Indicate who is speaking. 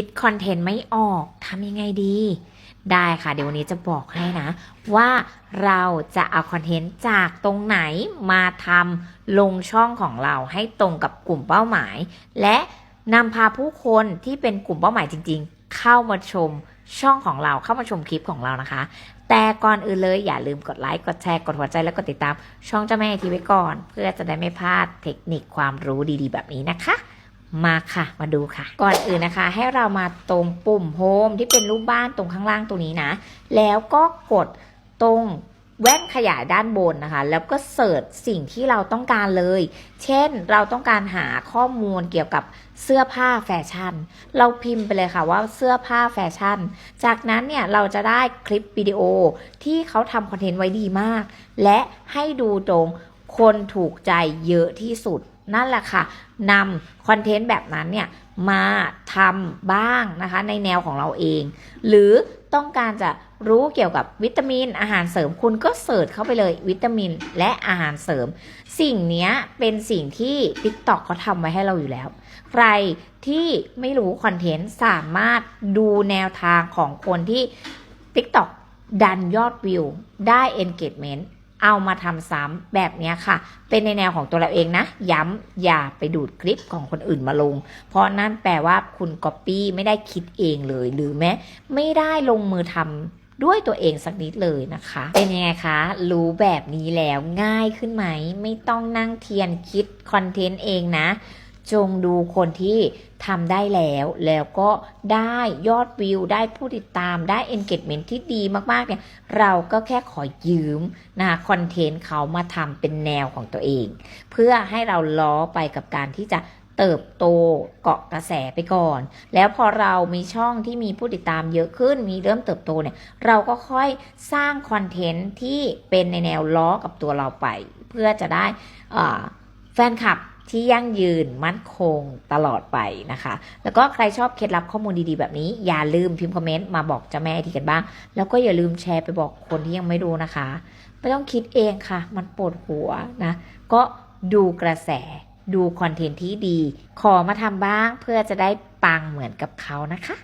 Speaker 1: คิดคอนเทนต์ไม่ออกทำยังไงดี ได้ค่ะ เดี๋ยววันนี้จะบอกให้นะ ว่าเราจะเอาคอนเทนต์จากตรงไหนมาทำลงช่องของเราให้ตรงกับกลุ่มเป้าหมาย และนำพาผู้คนที่เป็นกลุ่มเป้าหมายจริง ๆ เข้ามาชมช่องของเราเข้ามาชมคลิปของเรานะคะ แต่ก่อนอื่นเลยอย่าลืมกดไลค์กดแชร์กดหัวใจแล้วกดติดตาม ช่องเจ้าแม่ไอทีไว้ก่อน เพื่อจะได้ไม่พลาดเทคนิคความรู้ดีๆ แบบนี้นะคะ มาค่ะ มาดูค่ะ ก่อนอื่นนะคะ ให้เรามาตรงปุ่มโฮมที่เป็นรูปบ้านตรงข้างล่างตรงนี้นะ แล้วก็กดตรงแว่นขยายด้านบนนะคะ แล้วก็เสิร์ชสิ่งที่เราต้องการเลย เช่นเราต้องการหาข้อมูลเกี่ยวกับเสื้อผ้าแฟชั่น เราพิมพ์ไปเลยค่ะว่าเสื้อผ้าแฟชั่น จากนั้นเนี่ยเราจะได้คลิปวิดีโอที่เขาทำคอนเทนต์ไว้ดีมาก และให้ดูตรงคนถูกใจเยอะที่สุด นั่นแหละค่ะนำคอนเทนต์แบบนั้นเนี่ยมาทำบ้างนะคะ ในแนวของเราเอง หรือต้องการจะรู้เกี่ยวกับวิตามินอาหารเสริมคุณก็เสิร์ชเข้าไปเลยวิตามินและอาหารเสริม สิ่งนี้เป็นสิ่งที่ TikTok เขาทำไว้ให้เราอยู่แล้ว ใครที่ไม่รู้คอนเทนต์สามารถดูแนวทางของคนที่ TikTok ดันยอดวิว ได้ engagement เอามาทำซ้ำแบบนี้ค่ะ เป็นในแนวของตัวเราเองนะ ย้ำอย่าไปดูดคลิปของคนอื่นมาลง เพราะนั่นแปลว่าคุณก๊อปปี้ไม่ได้คิดเองเลย หรือแม้ไม่ได้ลงมือทำด้วยตัวเองสักนิดเลยนะคะ เป็นยังไงคะ รู้แบบนี้แล้วง่ายขึ้นไหม ไม่ต้องนั่งเทียนคิดคอนเทนต์เองนะ จงดูคนที่ทำได้แล้วแล้วก็ได้ยอดวิว ได้ผู้ติดตามได้ engagement ที่ดีมากๆเนี่ยเราก็แค่ขอยืมนะคะคอนเทนต์เขามาทำเป็นแนวของตัวเอง เพื่อให้เราล้อไปกับการที่จะเติบโตเกาะกระแสไปก่อน แล้วพอเรามีช่องที่มีผู้ติดตามเยอะขึ้น มีเริ่มเติบโตเนี่ยเราก็ค่อยสร้างคอนเทนต์ที่เป็นในแนวล้อกับตัวเราไป เพื่อจะได้อ่า แฟนคลับที่ยั่งยืนมั่นคงตลอดไปนะคะ แล้วก็ใครชอบเคล็ดลับข้อมูลดีๆแบบนี้ อย่าลืมพิมพ์คอมเมนต์มาบอกเจ้าแม่ทีกันบ้าง แล้วก็อย่าลืมแชร์ไปบอกคนที่ยังไม่รู้นะคะ ไม่ต้องคิดเองค่ะ มันปวดหัวนะ ก็ดูกระแสดูคอนเทนต์ที่ดี ขอมาทำบ้างเพื่อจะได้ปังเหมือนกับเขานะคะ